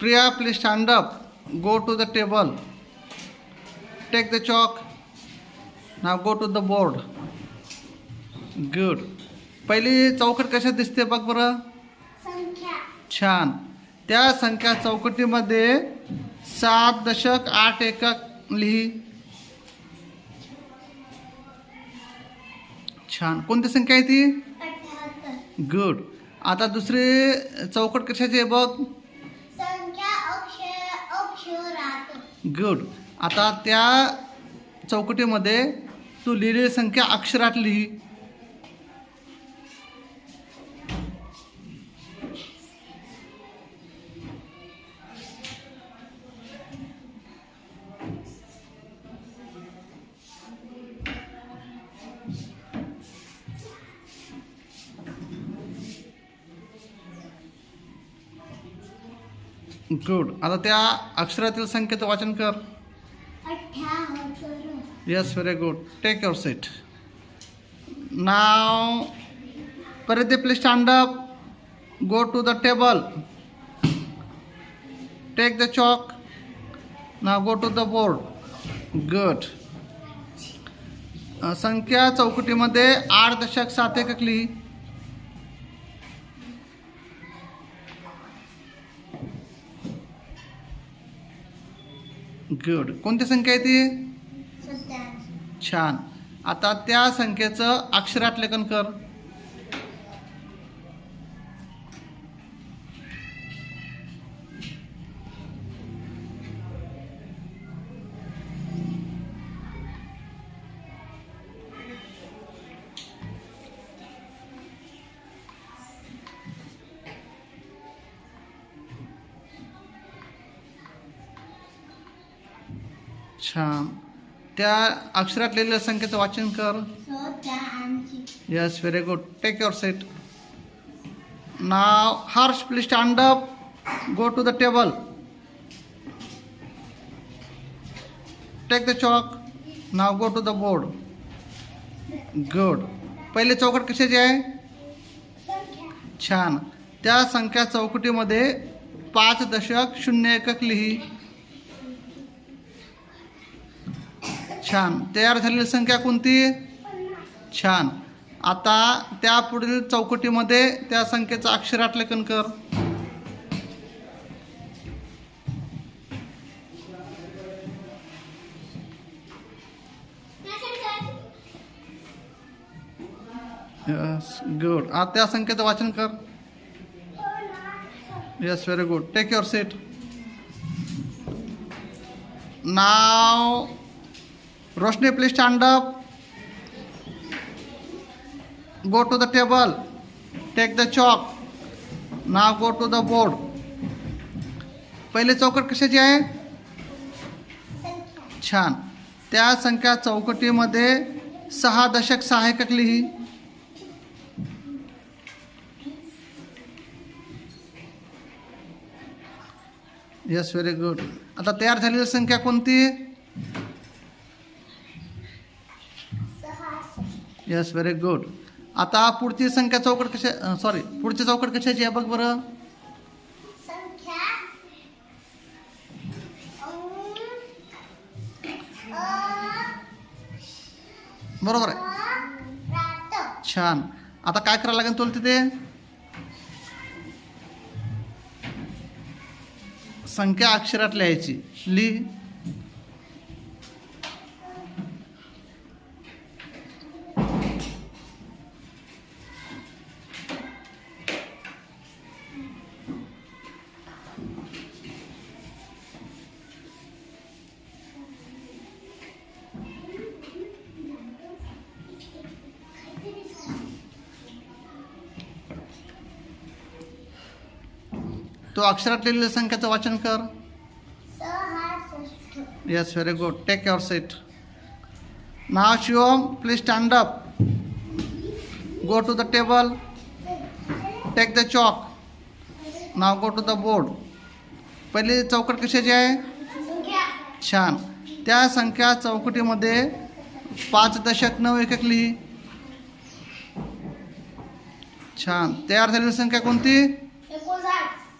Priya, please stand up. Go to the table. Take the chalk. Now go to the board. Good. पहिली चौकट कशात दिसते बघ बरं संख्या छान त्या संख्या चौकटीमध्ये सात दशक आठ एकक लिही छान कोणती संख्या आहे ती गुड आता दुसरी चौकट कशाची आहे बघ गुड आता त्या चौकटीमध्ये तू लिहिलेली संख्या अक्षरात लिही. गुड आता त्या अक्षरातील संकेत वाचन कर. Yes very good take your seat नाव परत ते please stand up go to the table take the chalk now go to the board good संख्या चौकटीमध्ये आठ दशक सात एक लिही गुड कोणती संख्या आहे ती? छान. आता त्या संख्येचं अक्षरात लेखन कर. अच्छा. त्या अक्षरात लिहिलेल्या संख्येचं वाचन कर. Yes very good take your seat now Harsh please stand up go to the table take the chalk now go to the board good पहिले चौकट कशाची आहे? छान. त्या संख्या चौकटीमध्ये पाच दशक शून्य एकक लिही. छान. तयार झालेली संख्या कोणती? छान. आता त्या पुढील चौकटीमध्ये त्या संख्येचं अक्षर लेखन कर. यस गुड आता त्या संख्येचं वाचन कर. Yes very good take your seat now Roshni please stand up. go to the table. Take the chalk. Now go to the board. पहिले चौकट कशाची आहे? छान. त्या संख्या चौकटीमध्ये सहा दशक सहा लिही येस व्हेरी गुड आता तयार झालेली संख्या कोणती? येस व्हेरी गुड आता पुढची संख्या चौकट कशा सॉरी पुढची चौकट कशाची आहे बघ बरं. बरोबर आहे. छान. आता काय करायला लागेल तुला तिथे? संख्या अक्षरात लिहायची. लिह तो अक्षरात लिहिलेल्या संख्याचं वाचन कर. Yes very good take your seat now Shivam please stand up go to the table take the chalk now go to the board पहिली चौकट कशाची आहे? छान. त्या संख्या चौकटीमध्ये पाच दशक नऊ एकक लिही. छान. तयार झालेली संख्या कोणती?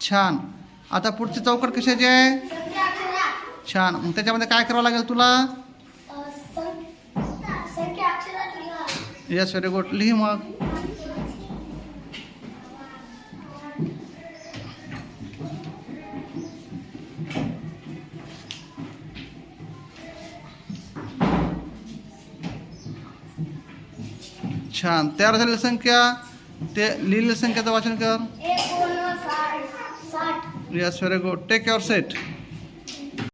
छान. आता पुढची चौकट कशाची आहे? छान. मग त्याच्यामध्ये काय करावं लागेल तुला? येस यस व्हेरी गुड लिही मग. छान. तयार झालेली संख्या ते लिहिलेल्या संख्याचं वाचन कर. Yes, very good. take your seat.